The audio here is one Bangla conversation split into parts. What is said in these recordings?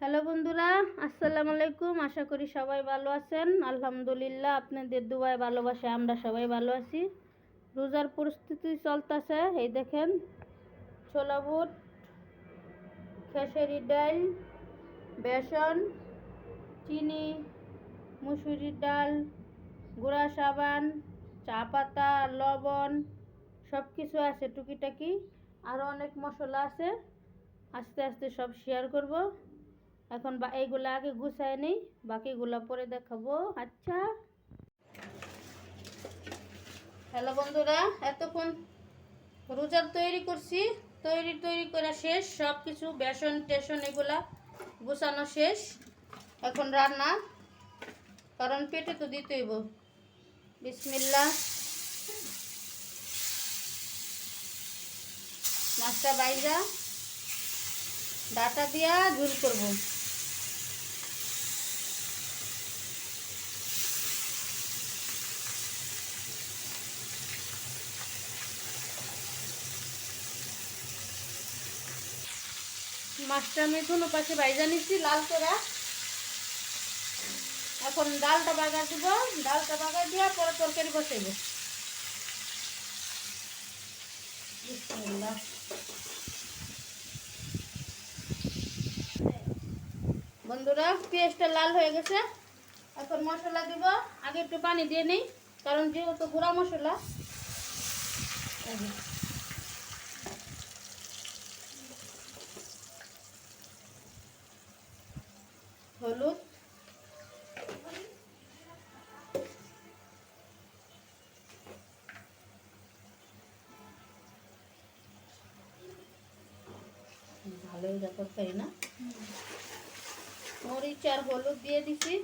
হ্যালো বন্ধুরা, আসসালামু আলাইকুম। আশা করি সবাই ভালো আছেন। আলহামদুলিল্লাহ, আপনাদের দুবাই ভালোবাসে আমরা সবাই ভালো আছি। রোজার পরিস্থিতি চলতেছে, এই দেখেন, ছোলা বুট, খেসারি ডাল, বেসন, চিনি, মুসুরির ডাল, গুঁড়া সাবান, চা পাতা, লবণ সব কিছু আছে টুকিটাকি। আরও অনেক মশলা আছে। আস্তে আস্তে সব শেয়ার করব। এখন বা এইগুলো আগে গুছায় নেই, বাকিগুলো পরে দেখাবো। আচ্ছা। হ্যালো বন্ধুরা, এতক্ষণ রোজার তৈরি করছি। তৈরি তৈরি করা শেষ সব কিছু বেসন, টেসন এগুলা গুছানো শেষ। এখন রান্না, কারণ পেটে তো দিতেই হইব। বিসমিল্লা। মাছটা বাইজা। ডাটা দিয়া ঝুল করব। মাছটা আমি কোনো পাশে বাইজা নিচ্ছি, লাল করে। এখন ডালটা বাগা দিব। ডালটা বাগা দিয়া পরে তরকারি বসাইব। বন্ধুরা, পেঁয়াজটা লাল হয়ে গেছে। এখন মশলা দিব। আগে একটু পানি দিয়ে নিই, কারণ যেহেতু গুঁড়া মশলা। হলুদ। ব্যাপার তাই না? মরিচ আর হলুদ দিয়ে দিছি।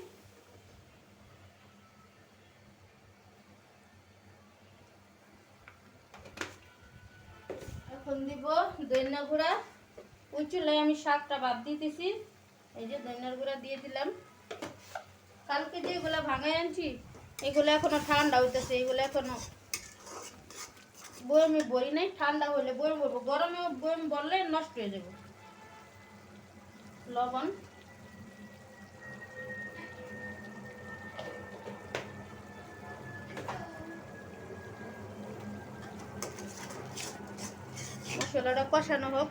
এখন দিব চুলায় আমি শাকটা বাদ দিতেছি। এই যে দইনার গুঁড়া দিয়ে দিলাম। কালকে যেগুলো ভাঙায় আনছি, এগুলো এখনও ঠান্ডা হইতেছে, এগুলো এখনও বয়মে বই নাই, ঠান্ডা হইলে বয়ম বলব গরমে বয়ম বললে নষ্ট হয়ে যাবে। লবণ। মশলাটা কষানো হোক।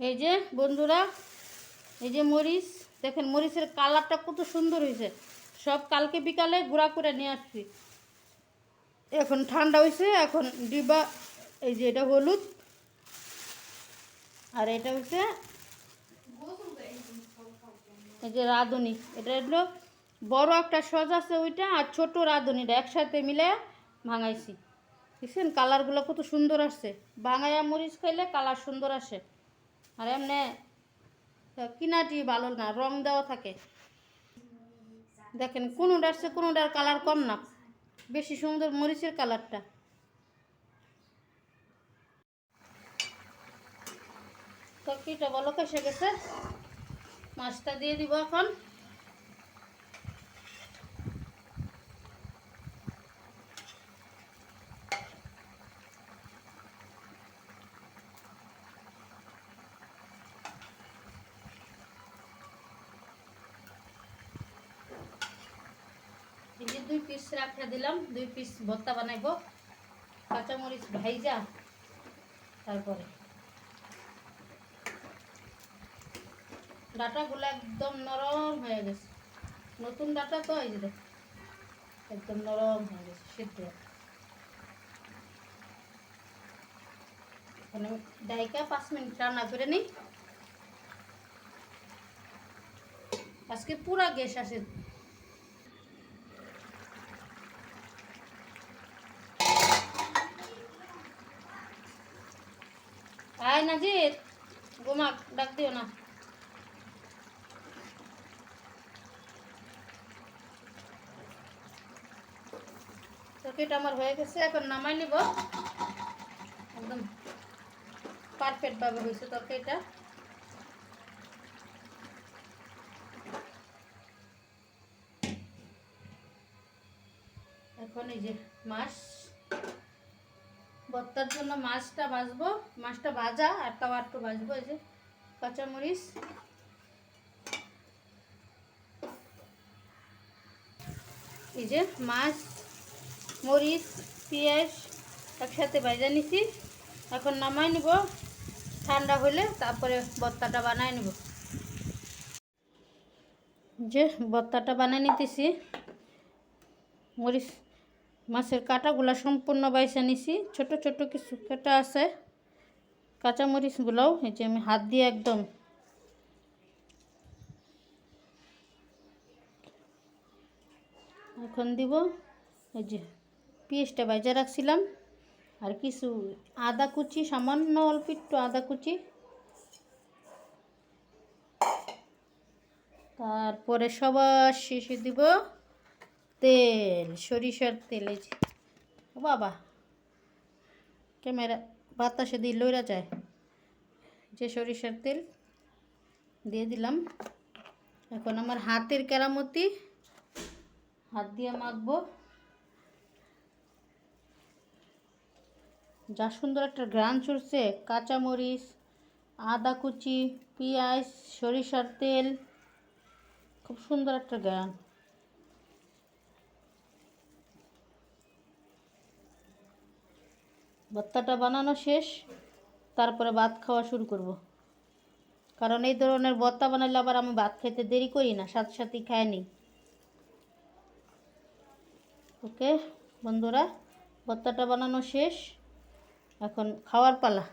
এই যে বন্ধুরা এই যে মরিচ, দেখেন মরিচের কালারটা কত সুন্দর হয়েছে। সব কালকে বিকালে গুঁড়া করে নিয়ে আসছি। এখন ঠান্ডা হয়েছে, এখন ডিবা, এই যে এটা হলুদ, আর এটা হচ্ছে এই যে রাঁধুনি। এটা হলো বড় একটা সজ আছে ওইটা আর ছোট রাঁধুনিটা একসাথে মিলে ভাঙাইছি। দেখছেন কালারগুলো কত সুন্দর আসছে। ভাঙাইয়া মরিচ খাইলে কালার সুন্দর আসে। আর এমনি কিনাটি ভালো না, রং দেওয়া থাকে। দেখেন, কোনোটার সে কোনোটার কালার কম না। বেশি সুন্দর মরিচের কালারটা। কিটা বলো কেসে গেছে? মাছটা দিয়ে দিব এখন। দুই পিস রাখা দিলাম, দুই পিস ভর্তা বানাইবো, কাঁচামরিচ ভাইজা, তারপরে ডাটাগুলো একদম নরম হয়ে গেছে। নতুন ডাটা তো, এই যে একদম নরম হয়ে গেছে, সিদ্ধ আমি ডাইকা পাঁচ মিনিট রান্না করে নিই। আজকে পুরা গ্যাস আসে। আয় নাজির গোমাক ডাক দিও না। তরকারিটা আমার হয়ে গেছে, এখন নামাই নিব। একদম পারফেক্ট ভাবে হয়েছে তরকারিটা এখন এই যে মাছ। ভর্তার জন্য মাছটা ভাজবো, মাছটা ভাজা আর তাও একটু ভাজবো, এই যে কাঁচামরিচ। এই যে মাছ, মরিচ, পেঁয়াজ একসাথে ভাজা নিছি। এখন নামাই নিব, ঠান্ডা হলে তারপরে ভর্তাটা বানাই নিব। যে ভর্তাটা বানাই নিতেছি, মরিচ মাছের কাঁটাগুলো সম্পূর্ণ বাইসা নিছি। ছোট ছোট কিছু কাটা আছে। কাঁচা মরিচগুলোও এই যে আমি হাত দিয়ে একদম এখন দিব। এই যে পেঁয়াজটা ভাজা রাখছিলাম। আর কিছু আদা কুচি, সামান্য অল্প একটু আদা কুচি। তারপরে সবার শেষে দিব। তেল, সরিষার তেল ও বাবা, ক্যামেরা বাতাসে দিয়ে লইরা যায়। যে সরিষার তেল, দিয়ে দিলাম। এখন আমার হাতের কেরামতি, হাত দিয়ে মাখবো। যা সুন্দর একটা গ্রান চড়ছে কাঁচামরিচ, আদা কুচি, পেঁয়াজ, সরিষার তেল, খুব সুন্দর একটা গ্রান ভর্তাটা বানানো শেষ, তারপরে ভাত খাওয়া শুরু করব। কারণ এই ধরনের ভর্তা বানালে আবার আমি ভাত খেতে দেরি করি না, সাথে সাথেই খাই নিই। ওকে, বন্ধুরা, ভর্তাটা বানানো শেষ। এখন খাওয়ার পালা।